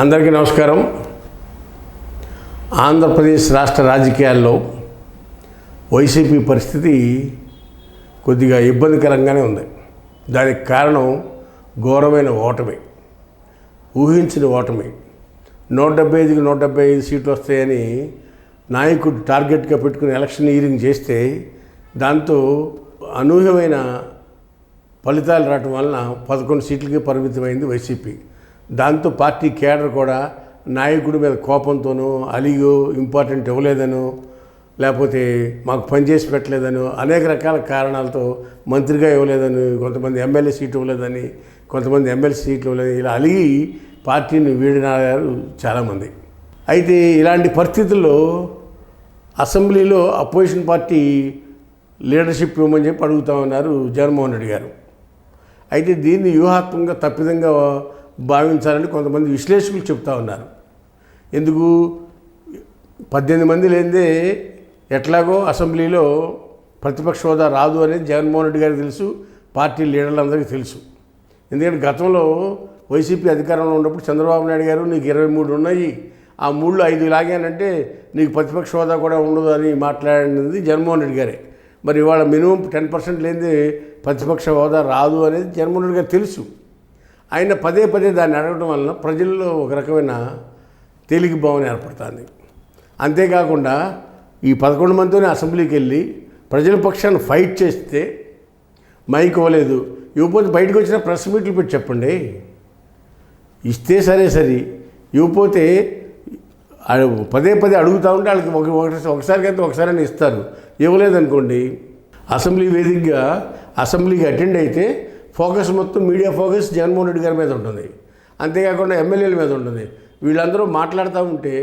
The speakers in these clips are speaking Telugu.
అందరికీ నమస్కారం. ఆంధ్రప్రదేశ్ రాష్ట్ర రాజకీయాల్లో వైసీపీ పరిస్థితి కొద్దిగా ఇబ్బందికరంగానే ఉంది. దానికి కారణం ఘోరమైన ఓటమి. ఊహించిన ఓటమి. నూట డెబ్బై ఐదుకి నూట డెబ్బై ఐదు సీట్లు వస్తాయని నాయకుడు టార్గెట్గా పెట్టుకుని ఎలక్షన్ ఈరింగ్ చేస్తే దాంతో అనూహ్యమైన ఫలితాలు రావటం వలన పదకొండు సీట్లకి పరిమితమైంది వైసీపీ. దాంతో పార్టీ కేడర్ కూడా నాయకుడి మీద కోపంతోనూ అలిగో ఇంపార్టెంట్ ఇవ్వలేదనో లేకపోతే మాకు పనిచేసి పెట్టలేదనో అనేక రకాల కారణాలతో మంత్రిగా ఇవ్వలేదని కొంతమంది ఎమ్మెల్యే సీట్ ఇవ్వలేదని కొంతమంది ఎమ్మెల్యే సీట్లు ఇవ్వలేదని ఇలా అలిగి పార్టీని వీడినారు చాలామంది. అయితే ఇలాంటి పరిస్థితుల్లో అసెంబ్లీలో అపోజిషన్ పార్టీ లీడర్షిప్ ఇవ్వమని చెప్పి అడుగుతా ఉన్నారు జగన్మోహన్ రెడ్డి గారు. అయితే దీన్ని వ్యూహాత్మకంగా తప్పిదంగా భావించాలని కొంతమంది విశ్లేషకులు చెప్తా ఉన్నారు. ఎందుకు? పద్దెనిమిది మంది లేనిదే ఎట్లాగో అసెంబ్లీలో ప్రతిపక్ష హోదా రాదు అనేది జగన్మోహన్ రెడ్డి గారికి తెలుసు పార్టీ లీడర్లందరికీ తెలుసు. ఎందుకంటే గతంలో వైసీపీ అధికారంలో ఉన్నప్పుడు చంద్రబాబు నాయుడు గారు నీకు ఇరవై మూడు ఉన్నాయి ఆ మూడులో ఐదు లాగానంటే నీకు ప్రతిపక్ష హోదా కూడా ఉండదు అని మాట్లాడినది జగన్మోహన్ రెడ్డి గారే. మరి ఇవాళ మినిమం టెన్ పర్సెంట్ లేనిది ప్రతిపక్ష హోదా రాదు అనేది జగన్మోహన్ రెడ్డి గారు తెలుసు. ఆయన పదే పదే దాన్ని అడగడం వలన ప్రజల్లో ఒక రకమైన తేలిక భావన ఏర్పడుతుంది. అంతేకాకుండా ఈ పదకొండు మందితోనే అసెంబ్లీకి వెళ్ళి ప్రజల పక్షాన్ని ఫైట్ చేస్తే మైక్ ఇవ్వలేదు. ఇవ్వకపోతే బయటకు వచ్చిన ప్రెస్ మీట్లు పెట్టి చెప్పండి. ఇస్తే సరే సరే. ఇవ్వకపోతే పదే పదే అడుగుతూ ఉంటే వాళ్ళకి ఒక ఒకసారికైతే ఒకసారైనా ఇస్తారు. ఇవ్వలేదనుకోండి. అసెంబ్లీ వేదికగా అసెంబ్లీకి అటెండ్ అయితే ఫోకస్ మొత్తం మీడియా ఫోకస్ జగన్మోహన్ రెడ్డి గారి మీద ఉంటుంది. అంతేకాకుండా ఎమ్మెల్యేల మీద ఉంటుంది. వీళ్ళందరూ మాట్లాడుతూ ఉంటే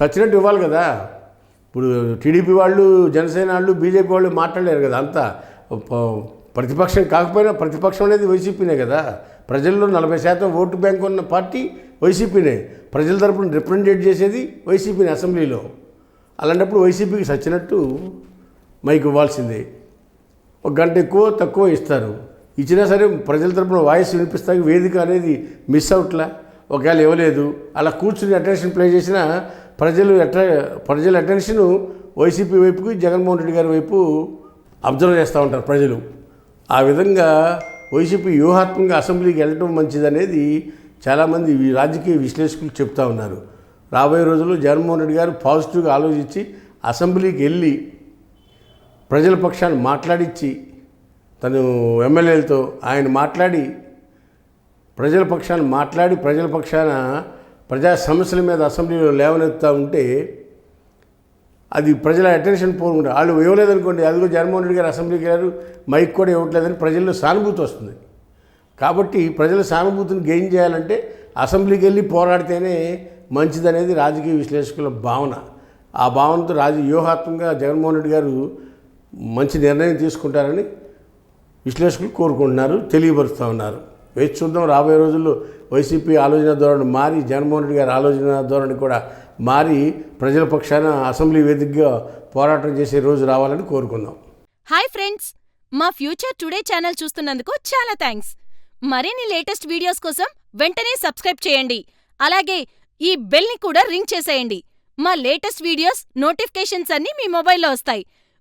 సచ్చినట్టు ఇవ్వాలి కదా. ఇప్పుడు టీడీపీ వాళ్ళు జనసేన వాళ్ళు బీజేపీ వాళ్ళు మాట్లాడలేరు కదా అంతా. ప్రతిపక్షం కాకపోయినా ప్రతిపక్షం అనేది వైసీపీనే కదా. ప్రజల్లో నలభై శాతం ఓటు బ్యాంక్ ఉన్న పార్టీ వైసీపీనే. ప్రజల తరపున రిప్రజెంటేట్ చేసేది వైసీపీని అసెంబ్లీలో. అలాంటప్పుడు వైసీపీకి సచ్చినట్టు మైక్ ఇవ్వాల్సిందే. ఒక గంట ఎక్కువ తక్కువ ఇస్తారు. ఇచ్చినా సరే ప్రజల తరపున వాయిస్ వినిపిస్తాకి వేదిక అనేది మిస్ అవుట్లా ఒకవేళ ఇవ్వలేదు అలా కూర్చుని అటెన్షన్ ప్లే చేసినా ప్రజలు అట్రా ప్రజల అటెన్షన్ వైసీపీ వైపుకి జగన్మోహన్ రెడ్డి గారి వైపు అబ్జర్వ్ చేస్తూ ఉంటారు ప్రజలు. ఆ విధంగా వైసీపీ వ్యూహాత్మకంగా అసెంబ్లీకి వెళ్ళటం మంచిదనేది చాలామంది రాజకీయ విశ్లేషకులు చెప్తా ఉన్నారు. రాబోయే రోజుల్లో జగన్మోహన్ రెడ్డి గారు పాజిటివ్గా ఆలోచించి అసెంబ్లీకి వెళ్ళి ప్రజల పక్షాన్ని మాట్లాడించి తను ఎమ్మెల్యేలతో ఆయన మాట్లాడి ప్రజల పక్షాన్ని మాట్లాడి ప్రజల పక్షాన ప్రజా సమస్యల మీద అసెంబ్లీలో లేవనెత్తుతూ ఉంటే అది ప్రజల అటెన్షన్ పోకుండా వాళ్ళు ఇవ్వలేదనుకోండి అదిగో జగన్మోహన్ రెడ్డి గారు అసెంబ్లీకి వెళ్ళారు మైక్ కూడా ఇవ్వట్లేదని ప్రజల్లో సానుభూతి వస్తుంది. కాబట్టి ప్రజల సానుభూతిని గెయిన్ చేయాలంటే అసెంబ్లీకి వెళ్ళి పోరాడితేనే మంచిదనేది రాజకీయ విశ్లేషకుల భావన. ఆ భావనతో రాజ వ్యూహాత్మకంగా జగన్మోహన్ రెడ్డి గారు మంచి నిర్ణయం తీసుకుంటారని విశ్లేషకులు కోరుకుంటున్నారు తెలియపరుస్తూ ఉన్నారు. వేచి చూద్దాం రాబోయే రోజుల్లో వైసీపీ ఆలోచన ధోరణి మారి జగన్మోహన్ రెడ్డి గారి ఆలోచన ధోరణి కూడా మారి ప్రజల పక్షాన అసెంబ్లీ వేదికగా పోరాటం చేసే రోజు రావాలని కోరుకుందాం. హాయ్ ఫ్రెండ్స్ మా ఫ్యూచర్ టుడే ఛానల్ చూస్తున్నందుకు చాలా థ్యాంక్స్ మరిన్ని లేటెస్ట్ వీడియోస్ కోసం వెంటనే సబ్స్క్రైబ్ చేయండి. అలాగే ఈ బెల్ని కూడా రింగ్ చేసేయండి. మా లేటెస్ట్ వీడియోస్ నోటిఫికేషన్స్ అన్నీ మీ మొబైల్లో వస్తాయి.